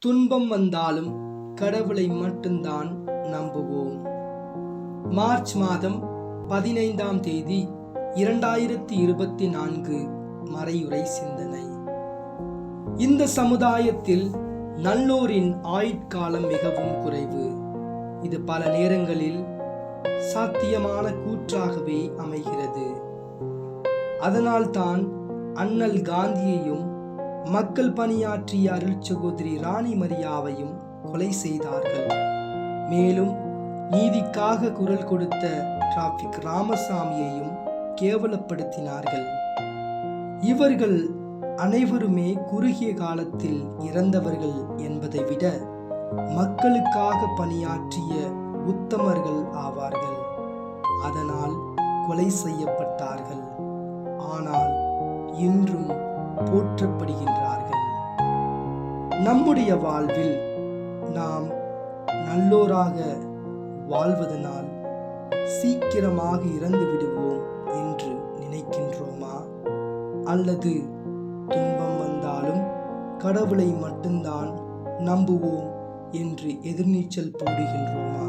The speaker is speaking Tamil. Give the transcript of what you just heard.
துன்பம் வந்தாலும் கடவுளை மட்டும்தான் நம்புவோம். மார்ச் மாதம் பதினைந்தாம் தேதி இரண்டாயிரத்தி இருபத்தி நான்கு மறையுறை சிந்தனை. இந்த சமுதாயத்தில் நல்லோரின் ஆயுட்காலம் மிகவும் குறைவு. இது பல நேரங்களில் சாத்தியமான கூற்றாகவே அமைகிறது. அதனால்தான் அண்ணல் காந்தியையும் மக்கள் பணியாற்றிய அருள் சகோதரி ராணி மரியாவையும் கொலை செய்தார்கள். மேலும் நீதிக்காக குரல் கொடுத்த டிராபிக் ராமசாமியையும் கேவலப்படுத்தினார்கள். இவர்கள் அனைவருமே குறுகிய காலத்தில் இறந்தவர்கள் என்பதை விட மக்களுக்காக பணியாற்றிய உத்தமர்கள் ஆவார்கள். அதனால் கொலை செய்யப்பட்டார்கள். ஆனால் இன்றும் போற்றப்படுகின்றார்கள். நம்முடைய வாழ்வில் நாம் நல்லோராக வாழ்வதனால் சீக்கிரமாக இறந்து விடுவோம் என்று நினைக்கின்றோமா? அல்லது துன்பம் வந்தாலும் கடவுளை மட்டும்தான் நம்புவோம் என்று எதிர்நீச்சல் போடுகின்றோமா?